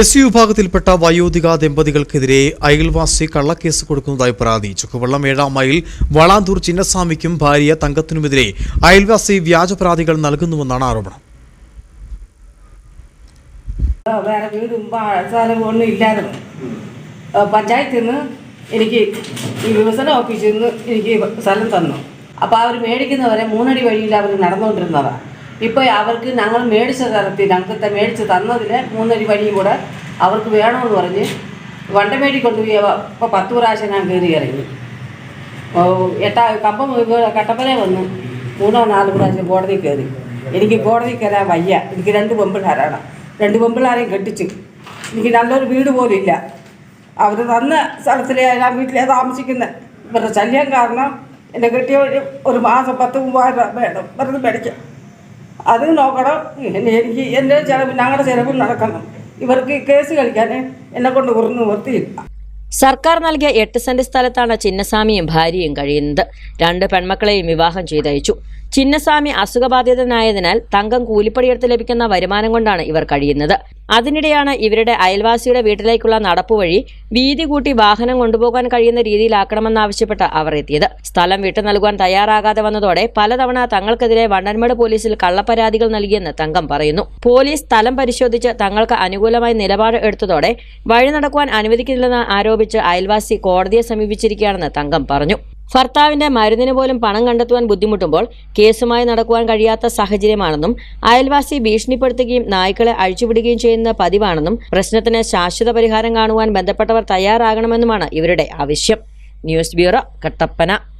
S U വിഭാഗത്തിൽപ്പെട്ട വയോധിക ദമ്പതികൾക്കെതിരെ അയൽവാസി കള്ളക്കേസ് കൊടുക്കുന്നതായി പരാതി. ചുക്കുവള്ളം ഏഴാം മൈൽ വളാന്തൂർ ചിന്നസ്വാമിക്കും ഭാര്യ തങ്കത്തിനുമെതിരെ അയൽവാസി വ്യാജ പരാതികൾ നൽകുന്നുവെന്നാണ് ആരോപണം. വേറെ വീടും സ്ഥലവും ഒന്നും ആ, പഞ്ചായത്തിൽ നിന്ന് എനിക്ക് വികസന ഓഫീസിൽ നിന്ന് എനിക്ക് സ്ഥലം തന്നു. അപ്പോൾ അവർ മേടിക്കുന്നവരെ മൂന്നടി വഴിയിൽ അവർ നടന്നുകൊണ്ടിരുന്നതാണ് ഇപ്പോൾ അവർക്ക് ഞങ്ങൾ മേടിച്ച തരത്തിൽ ഞങ്ങൾക്ക് മേടിച്ച് തന്നതിൽ മൂന്നടി വഴിയും കൂടെ അവർക്ക് വേണമെന്ന് പറഞ്ഞ് വണ്ടമേടി കൊണ്ടുപോയി ഇപ്പോൾ പത്ത് പ്രാവശ്യം ഞാൻ കയറി ഇറങ്ങി. എട്ടാ കമ്പം കട്ടപ്പന വന്ന് മൂന്നോ നാല് പ്രാവശ്യം കോടതി കയറി എനിക്ക് കോടതി കയറാൻ വയ്യ. എനിക്ക് രണ്ട് പെമ്പിളാരാണ് രണ്ട് പെമ്പിളാരെയും കെട്ടിച്ച്. എനിക്ക് നല്ലൊരു വീട് പോലും ഇല്ല. അവർ തന്ന സ്ഥലത്തിലെ ഞാൻ വീട്ടിലേ താമസിക്കുന്നത് ഇവരുടെ ശല്യം കാരണം എന്റെ കെട്ടിയ ഒരു മാസം പത്ത് മൂവായിരം രൂപ വേണം. വെറുതെ മേടിക്കാം അത് നോക്കണം. എനിക്ക് എന്റെ ചിലവ് ഞങ്ങളുടെ ചിലവിൽ നടക്കണം. ഇവർക്ക് കേസ് കളിക്കാൻ എന്നെ കൊണ്ട് കുറഞ്ഞു നിർത്തിയില്ല സർക്കാർ നൽകിയ എട്ട് സെന്റ് സ്ഥലത്താണ് ചിന്നസ്വാമിയും ഭാര്യയും കഴിയുന്നത്. രണ്ട് പെൺമക്കളെയും വിവാഹം ചെയ്തയച്ചു. ചിന്നസ്വാമി അസുഖബാധിതനായതിനാൽ തങ്കം കൂലിപ്പണിയെടുത്ത് ലഭിക്കുന്ന വരുമാനം കൊണ്ടാണ് ഇവർ കഴിയുന്നത്. അതിനിടെയാണ് ഇവരുടെ അയൽവാസിയുടെ വീട്ടിലേക്കുള്ള നടപ്പുവഴി വീതി കൂട്ടി വാഹനം കൊണ്ടുപോകാൻ കഴിയുന്ന രീതിയിലാക്കണമെന്നാവശ്യപ്പെട്ട് അവർ എത്തിയത്. സ്ഥലം വിട്ടു നൽകുവാൻ തയ്യാറാകാതെ വന്നതോടെ പലതവണ തങ്ങൾക്കെതിരെ വണ്ടൻമേട് പോലീസിൽ കള്ളപ്പരാതികൾ നൽകിയെന്ന് തങ്കം പറയുന്നു. പോലീസ് സ്ഥലം പരിശോധിച്ച് തങ്ങൾക്ക് അനുകൂലമായി നിലപാട് എടുത്തതോടെ വഴി നടക്കുവാൻ അനുവദിക്കില്ലെന്ന് ആരോപിച്ച് അയൽവാസി കോടതിയെ സമീപിച്ചിരിക്കുകയാണെന്ന് തങ്കം പറഞ്ഞു. ഭർത്താവിന്റെ മരുന്നിന് പോലും പണം കണ്ടെത്തുവാൻ ബുദ്ധിമുട്ടുമ്പോൾ കേസുമായി നടക്കുവാൻ കഴിയാത്ത സാഹചര്യമാണെന്നും അയൽവാസി ഭീഷണിപ്പെടുത്തുകയും നായ്ക്കളെ അഴിച്ചുവിടുകയും ചെയ്യുന്ന പതിവാണെന്നും പ്രശ്നത്തിന് ശാശ്വത പരിഹാരം കാണുവാൻ ബന്ധപ്പെട്ടവർ തയ്യാറാകണമെന്നുമാണ് ഇവരുടെ ആവശ്യം. News bureau Kattappana.